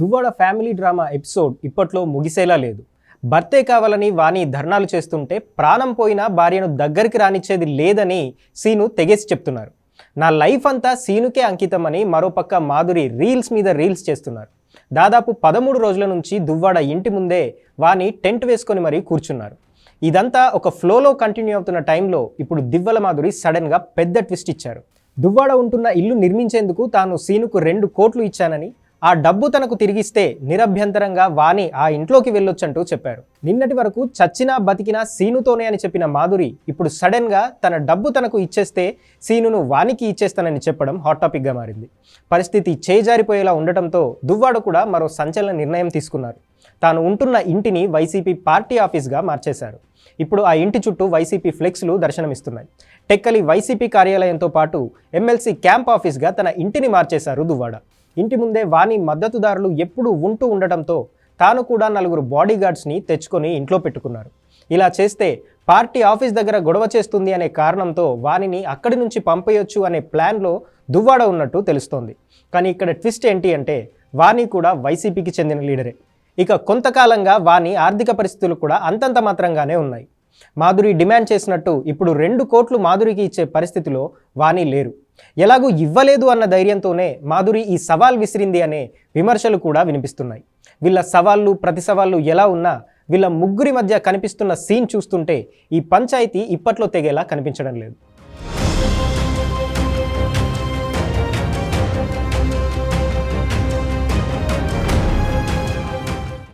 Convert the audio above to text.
Duvvada family drama episode ఇప్పట్లో ముగిసేలా లేదు. భర్తే కావాలని వాణి ధర్నాలు చేస్తుంటే ప్రాణం పోయినా భార్యను దగ్గరికి రానిచ్చేది లేదని సీను తెగేసి చెప్తున్నారు. నా లైఫ్ అంతా సీనుకే అంకితమని మరోపక్క మాధురి రీల్స్ మీద రీల్స్ చేస్తున్నారు. దాదాపు పదమూడు రోజుల నుంచి దువ్వాడ ఇంటి ముందే వాణి టెంట్ వేసుకొని మరీ కూర్చున్నారు. ఇదంతా ఒక ఫ్లోలో కంటిన్యూ అవుతున్న టైంలో ఇప్పుడు దివ్వల మాధురి సడన్గా పెద్ద ట్విస్ట్ ఇచ్చారు. దువ్వాడ ఉంటున్న ఇల్లు నిర్మించేందుకు తాను సీనుకు రెండు కోట్లు ఇచ్చానని ఆ డబ్బు తనకు తిరిగిస్తే నిరభ్యంతరంగా వాణి ఆ ఇంట్లోకి వెళ్ళొచ్చంటూ చెప్పారు నిన్నటి వరకు చచ్చినా బతికినా సీనుతోనే అని చెప్పిన మాధురి ఇప్పుడు సడన్గా తన డబ్బు తనకు ఇచ్చేస్తే సీనును వానికి ఇచ్చేస్తానని చెప్పడం హాట్ టాపిక్గా మారింది. పరిస్థితి చేజారిపోయేలా ఉండటంతో దువ్వాడ కూడా మరో సంచలన నిర్ణయం తీసుకున్నారు. తాను ఉంటున్న ఇంటిని వైసీపీ పార్టీ ఆఫీస్గా మార్చేశారు ఇప్పుడు ఆ ఇంటి చుట్టూ వైసీపీ ఫ్లెక్స్లు దర్శనమిస్తున్నాయి. టెక్కలి వైసీపీ కార్యాలయంతో పాటు ఎమ్మెల్సీ క్యాంప్ ఆఫీస్గా తన ఇంటిని మార్చేశారు దువ్వాడ. ఇంటి ముందే వాణి మద్దతుదారులు ఎప్పుడూ ఉంటూ ఉండటంతో తాను కూడా నలుగురు బాడీగార్డ్స్ని తెచ్చుకొని ఇంట్లో పెట్టుకున్నారు. ఇలా చేస్తే పార్టీ ఆఫీస్ దగ్గర గొడవ చేస్తుంది అనే కారణంతో వాణిని అక్కడి నుంచి పంపేయొచ్చు అనే ప్లాన్లో దువ్వాడ ఉన్నట్టు తెలుస్తోంది. కానీ ఇక్కడ ట్విస్ట్ ఏంటి అంటే వాణి కూడా వైసీపీకి చెందిన లీడరే. ఇక కొంతకాలంగా వాని ఆర్థిక పరిస్థితులు కూడా అంతంత మాత్రంగానే ఉన్నాయి. మాధురి డిమాండ్ చేసినట్టు ఇప్పుడు రెండు కోట్లు మాధురికి ఇచ్చే పరిస్థితిలో వాణి లేరు. ఎలాగూ ఇవ్వలేదు అన్న ధైర్యంతోనే మాధురి ఈ సవాల్ విసిరింది అనే విమర్శలు కూడా వినిపిస్తున్నాయి. వీళ్ళ సవాళ్ళు ప్రతి సవాళ్ళు ఎలా ఉన్నా వీళ్ళ ముగ్గురి మధ్య కనిపిస్తున్న సీన్ చూస్తుంటే ఈ పంచాయతీ ఇప్పట్లో తెగేలా కనిపించడం లేదు.